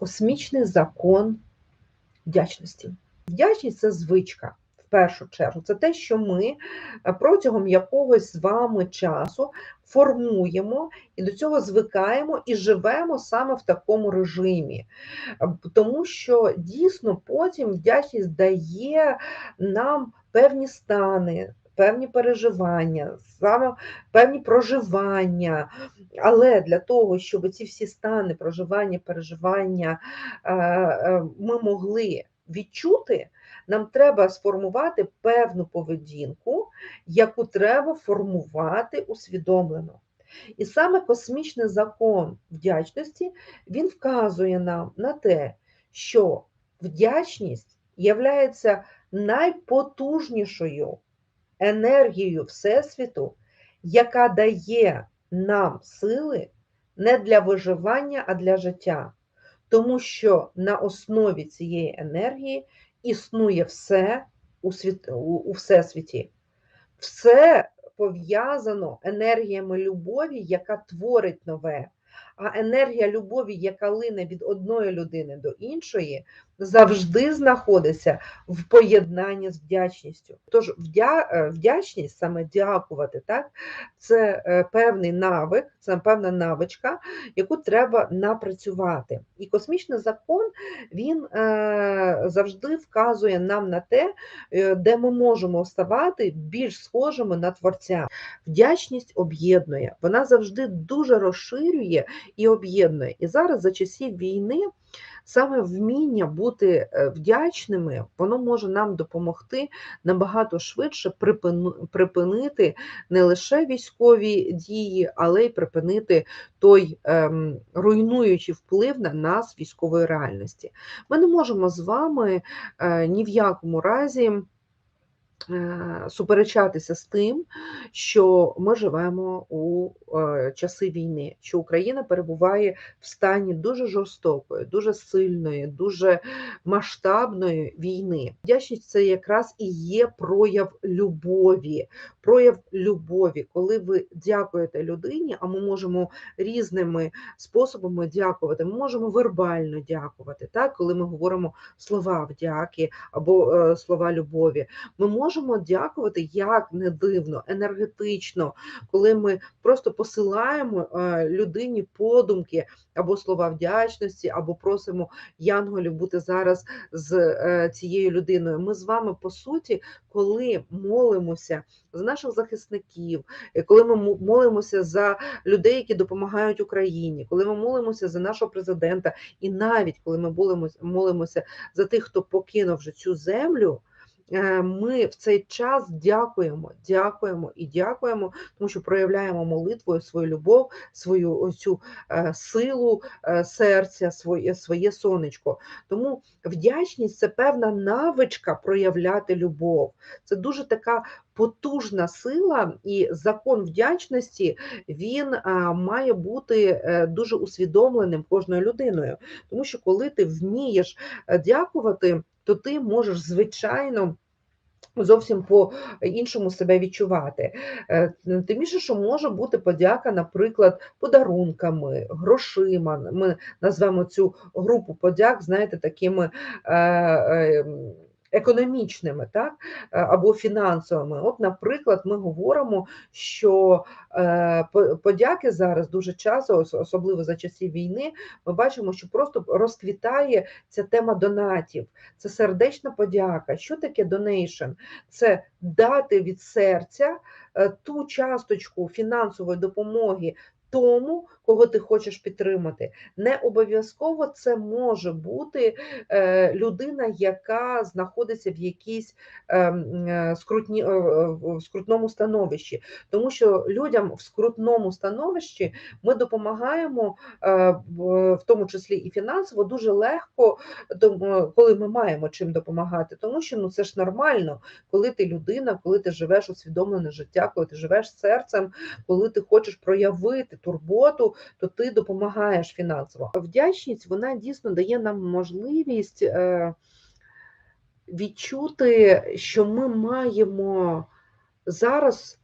космічний закон вдячності. Вдячність це звичка. В першу чергу, це те, що ми е, протягом якогось з вами часу формуємо і до цього звикаємо і живемо саме в такому режимі. Тому що дійсно потім вдячність дає нам певні стани, певні переживання, саме певні проживання. Але для того, щоб ці всі стани проживання, переживання е, е, ми могли відчути, нам треба сформувати певну поведінку, яку треба формувати усвідомлено. І саме космічний закон вдячності він вказує нам на те, що вдячність являється найпотужнішою енергією Всесвіту, яка дає нам сили не для виживання, а для життя. Тому що на основі цієї енергії існує все у, світ, у, у всесвіті. Все пов'язано енергіями любові, яка творить нове. А енергія любові, яка лине від одної людини до іншої, завжди знаходиться в поєднанні з вдячністю. Тож вдя, е, вдячність, саме дякувати, так, це е, певний навик, це певна навичка, яку треба напрацювати. І космічний закон він е, завжди вказує нам на те, де ми можемо ставати більш схожими на творця. Вдячність об'єднує, вона завжди дуже розширює і об'єднує. І зараз за часів війни саме вміння бути е, вдячними, воно може нам допомогти набагато швидше припинити не лише військові дії, але й припинити той ем, руйнуючий вплив на нас військової реальності. Ми не можемо з вами е, ні в якому разі. Е, Суперечатися з тим, що ми живемо у е, часи війни, що Україна перебуває в стані дуже жорстокої, дуже сильної, дуже масштабної війни. Вдячність це якраз і є прояв любові, прояв любові, коли ви дякуєте людині, а ми можемо різними способами дякувати. Ми можемо вербально дякувати, так, коли ми говоримо слова вдяки або е, слова любові. Ми можемо дякувати як не дивно, енергетично, коли ми просто посилаємо е, людині подумки або слова вдячності, або просимо янголів бути зараз з е, цією людиною. Ми з вами, по суті, коли молимося за наших захисників, е, коли ми мо- молимося за людей, які допомагають Україні, коли ми молимося за нашого президента, і навіть коли ми молимося за тих, хто покинув вже цю землю. Е, Ми в цей час дякуємо, дякуємо і дякуємо, тому що проявляємо молитвою свою любов, свою цю е, силу е, серця, своє, своє сонечко. Тому вдячність це певна навичка проявляти любов. Це дуже така потужна сила, і закон вдячності він має бути дуже усвідомленим кожною людиною. Тому що коли ти вмієш дякувати, то ти можеш звичайно. Зовсім по-іншому себе відчувати. Е, Тим більше, що може бути подяка, наприклад, подарунками, грошима. Ми назвемо цю групу подяк, знаєте, такими е, е, економічними, так, е, або фінансовими. От, наприклад, ми говоримо, що е, по- подяки зараз дуже часто, особливо за часів війни, ми бачимо, що просто розквітає ця тема донатів. Це сердечна подяка. Що таке донейшн? Це дати від серця е, ту часточку фінансової допомоги тому, кого ти хочеш підтримати. Не обов'язково це може бути е, людина, яка знаходиться в якійсь ем, е, скрутні, е, в скрутному становищі, тому що людям в скрутному становищі ми допомагаємо, в тому числі і фінансово, дуже легко, коли ми маємо чим допомагати, тому що ну це ж нормально, коли ти людина, коли ти живеш усвідомлене життя, коли ти живеш серцем, коли ти хочеш проявити турботу, то ти допомагаєш фінансово. Вдячність вона дійсно дає нам можливість е, відчути, що ми маємо зараз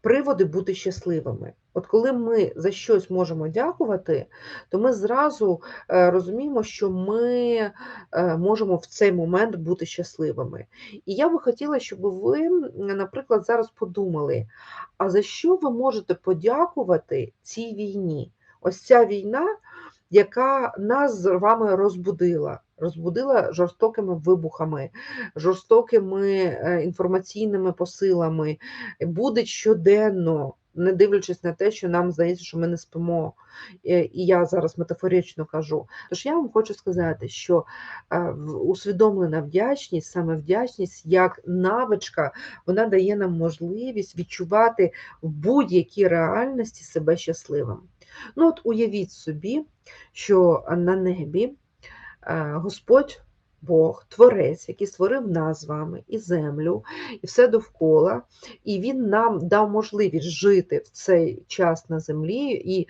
приводи бути щасливими. От коли ми за щось можемо дякувати, то ми зразу е, розуміємо, що ми е, можемо в цей момент бути щасливими. І я би хотіла, щоб ви, наприклад, зараз подумали, а за що ви можете подякувати цій війні? Ось ця війна, яка нас з вами розбудила. Розбудила жорстокими вибухами, жорстокими е, інформаційними посилами, буде щоденно не дивлячись на те, що нам здається, що ми не спимо. І я зараз метафорично кажу. Тож я вам хочу сказати, що е, усвідомлена вдячність, саме вдячність як навичка, вона дає нам можливість відчувати в будь-якій реальності себе щасливим. Ну от Уявіть собі, що на небі е, Господь Бог, Творець, який створив нас з вами і землю, і все довкола, і Він нам дав можливість жити в цей час на землі і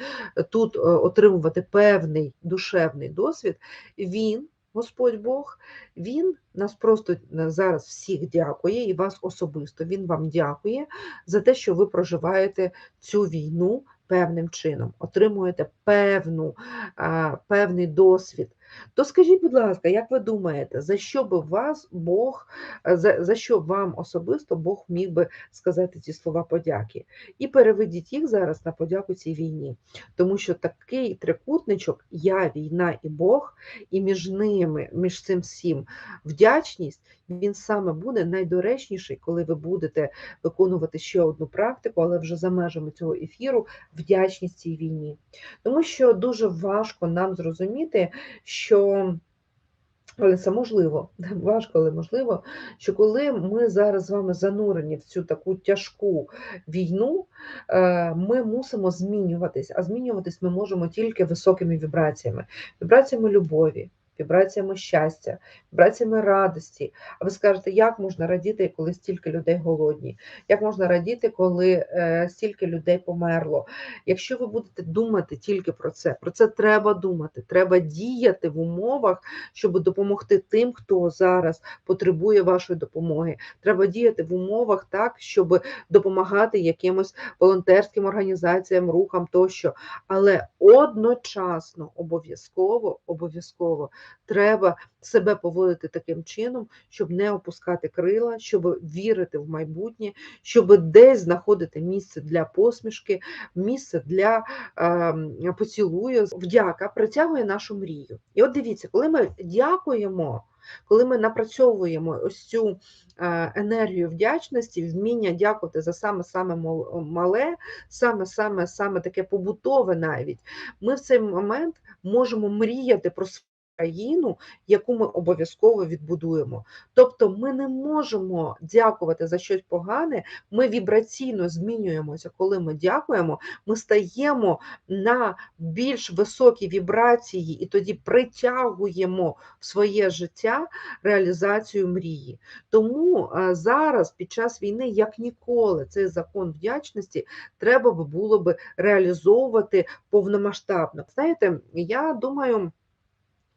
тут е, отримувати певний душевний досвід. Він, Господь Бог, Він нас просто е, зараз всіх дякує, і вас особисто. Він вам дякує за те, що ви проживаєте цю війну певним чином, отримуєте певну, певний досвід. То скажіть, будь ласка, як ви думаєте, за що би вас Бог, е, за, за що вам особисто Бог міг би сказати ці слова подяки? І переведіть їх зараз на подяку цій війні. Тому що такий трикутничок, я, війна і Бог, і між ними, між цим всім вдячність, він саме буде найдоречніший, коли ви будете виконувати ще одну практику, але вже за межами цього ефіру, вдячність цій війні. Тому що дуже важко нам зрозуміти, що. Але це можливо, важко, але можливо, що коли ми зараз з вами занурені в цю таку тяжку війну, е, ми мусимо змінюватись, а змінюватись ми можемо тільки високими вібраціями, вібраціями любові, вібраціями щастя, вібраціями радості. А ви скажете, як можна радіти, коли стільки людей голодні? Як можна радіти, коли е, стільки людей померло? Якщо ви будете думати тільки про це, про це треба думати, треба діяти в умовах, щоб допомогти тим, хто зараз потребує вашої допомоги. Треба діяти в умовах так, щоб допомагати якимось волонтерським організаціям, рухам тощо. Але одночасно обов'язково обов'язково треба себе поводити таким чином, щоб не опускати крила, щоб вірити в майбутнє, щоб десь знаходити місце для посмішки, місце для е, поцілую. Вдяка притягує нашу мрію. І от дивіться, коли ми дякуємо. Коли ми напрацьовуємо ось цю енергію вдячності, вміння дякувати за саме-саме мале, саме-саме саме таке побутове навіть, ми в цей момент можемо мріяти про країну, яку ми обов'язково відбудуємо. Тобто ми не можемо дякувати за щось погане, ми вібраційно змінюємося, коли ми дякуємо, ми стаємо на більш високі вібрації і тоді притягуємо в своє життя реалізацію мрії. Тому зараз, під час війни, як ніколи, цей закон вдячності треба було би реалізовувати повномасштабно. Знаєте, я думаю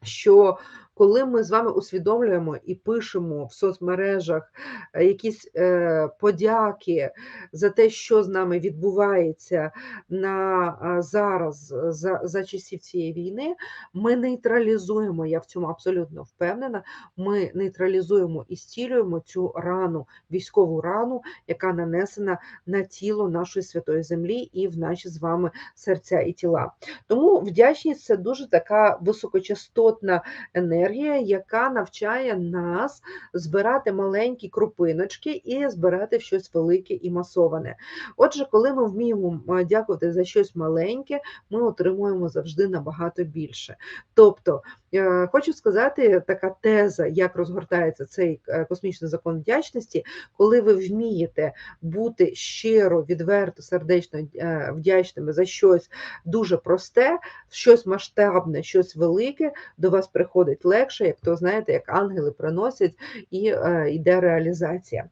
що коли ми з вами усвідомлюємо і пишемо в соцмережах е, якісь е, подяки за те, що з нами відбувається на зараз за, за часів цієї війни, ми нейтралізуємо, я в цьому абсолютно впевнена. Ми нейтралізуємо і стілюємо цю рану, військову рану, яка нанесена на тіло нашої святої землі і в наші з вами серця і тіла. Тому вдячність це дуже така високочастотна енергія енергія, яка навчає нас збирати маленькі крупиночки і збирати щось велике і масоване. Отже, коли ми вміємо дякувати за щось маленьке, ми отримуємо завжди набагато більше. Тобто, е, хочу сказати, така теза, як розгортається цей е, космічний закон вдячності, коли ви вмієте бути щиро, відверто, сердечно е, вдячними за щось дуже просте, щось масштабне, щось велике, до вас приходить легше, як то знаєте, як ангели приносять і е, йде реалізація.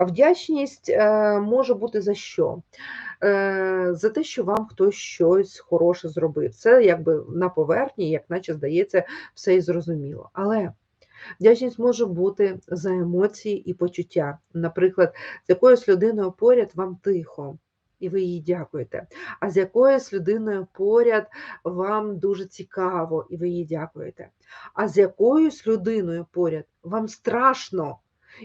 Вдячність е, може бути за що? Е, За те, що вам хтось щось хороше зробив. Це якби на поверхні, як наче здається, все і зрозуміло. Але Вдячність може бути за емоції і почуття. Наприклад, з якоюсь людиною поряд вам тихо, і ви їй дякуєте. А з якоюсь людиною поряд вам дуже цікаво, і ви їй дякуєте. А з якоюсь людиною поряд вам страшно,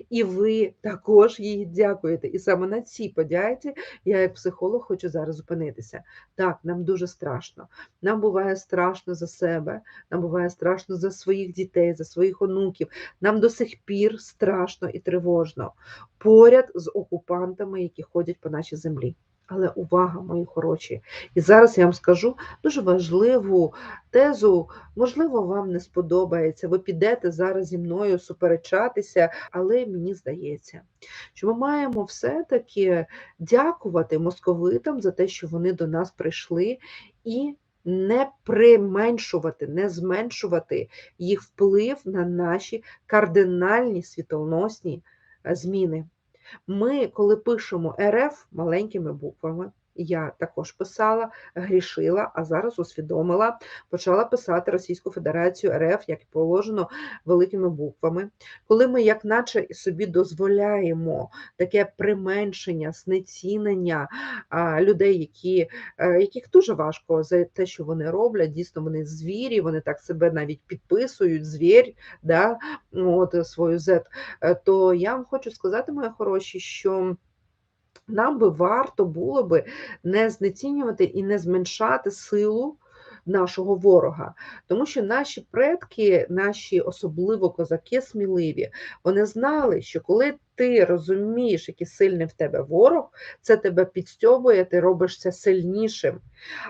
і ви також їй дякуєте. І саме на цій подяці я, як психолог, хочу зараз зупинитися. Так, нам дуже страшно. Нам буває страшно за себе, нам буває страшно за своїх дітей, за своїх онуків. Нам до сих пір страшно і тривожно поряд з окупантами, які ходять по нашій землі. Але увага, мої хороші! І зараз я вам скажу дуже важливу тезу. Можливо, вам не сподобається. Ви підете зараз зі мною суперечатися, але мені здається, що ми маємо все-таки дякувати московитам за те, що вони до нас прийшли, і не применшувати, не зменшувати їх вплив на наші кардинальні світоносні е, зміни. Ми, коли пишемо РФ маленькими буквами, я також писала, грішила, а зараз усвідомила, почала писати Російську Федерацію РФ, як положено великими буквами. Коли ми, як наче, собі дозволяємо таке применшення, знецінення людей, які, е, яких дуже важко за те, що вони роблять, дійсно вони звірі, вони так себе навіть підписують, звір, да, от свою Z, Е, то я вам хочу сказати, мої хороші, що нам би варто було би не знецінювати і не зменшати силу нашого ворога, тому що наші предки, наші особливо козаки сміливі, вони знали, що коли ти розумієш, який сильний в тебе ворог, це тебе підстьобує, ти робишся сильнішим.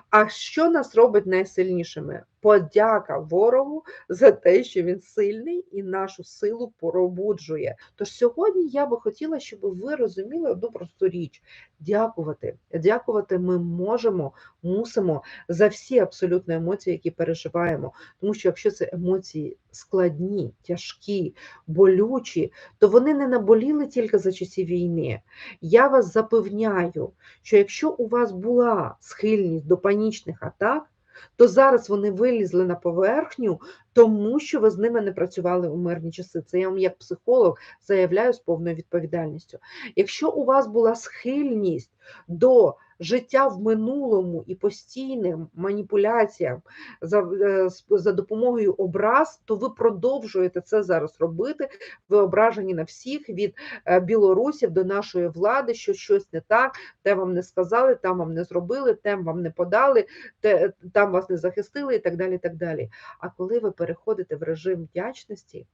А що нас робить найсильнішими? Подяка ворогу за те, що він сильний і нашу силу пробуджує. Тож сьогодні я би хотіла, щоб ви розуміли одну просту річ: дякувати. Дякувати ми можемо, мусимо за всі абсолютно емоції, які переживаємо. Тому що якщо це емоції складні, тяжкі, болючі, то вони не наболіли тільки за часів війни. Я вас запевняю, що якщо у вас була схильність до панічних атак, то зараз вони вилізли на поверхню, тому що ви з ними не працювали у мирні часи. Це я вам як психолог заявляю з повною відповідальністю. Якщо у вас була схильність до життя в минулому і постійним маніпуляціям за, е, за допомогою образ, то ви продовжуєте це зараз робити. Ви ображені на всіх від е, білорусів до нашої влади, що щось не так, те вам не сказали, там вам не зробили, тем вам не подали, те, там вас не захистили і так далі. і так далі. А коли ви переходите в режим вдячності,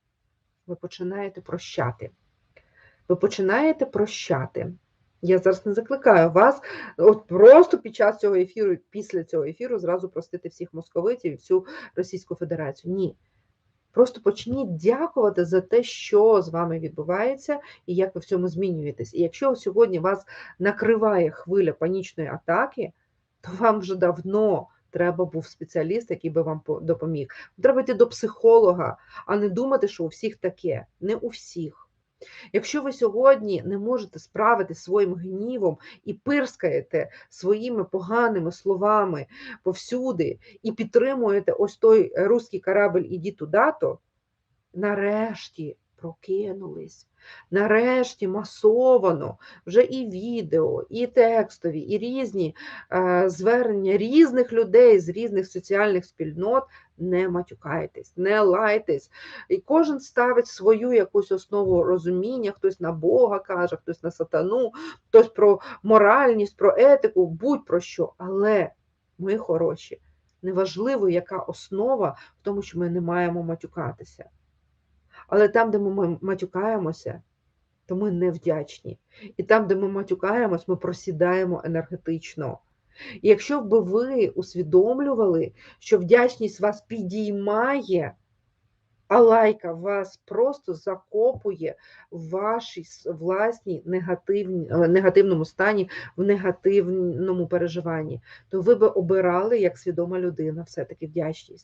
ви починаєте прощати. Ви починаєте прощати. Я зараз не закликаю вас от просто під час цього ефіру, після цього ефіру, зразу простити всіх московитів і всю Російську Федерацію. Ні. Просто почніть дякувати за те, що з вами відбувається, і як ви в цьому змінюєтесь. І якщо сьогодні вас накриває хвиля панічної атаки, то вам вже давно треба був спеціаліст, який би вам допоміг. Треба йти до психолога, а не думати, що у всіх таке. Не у всіх. Якщо ви сьогодні не можете справити своїм гнівом і пирскаєте своїми поганими словами повсюди, і підтримуєте ось той руський корабль іді туди-то, нарешті прокинулись. Нарешті масовано вже і відео, і текстові, і різні е, звернення різних людей з різних соціальних спільнот. Не матюкайтесь, не лайтесь. І кожен ставить свою якусь основу розуміння, хтось на Бога каже, хтось на сатану, хтось про моральність, про етику, будь-про що. Але ми хороші. Неважливо, яка основа в тому, що ми не маємо матюкатися. Але там, де ми матюкаємося, то ми невдячні. І там, де ми матюкаємось, ми просідаємо енергетично. І якщо б ви усвідомлювали, що вдячність вас підіймає, а лайка вас просто закопує в вашій власній негативні, е, негативному стані, в негативному переживанні, то ви би обирали як свідома людина все-таки вдячність.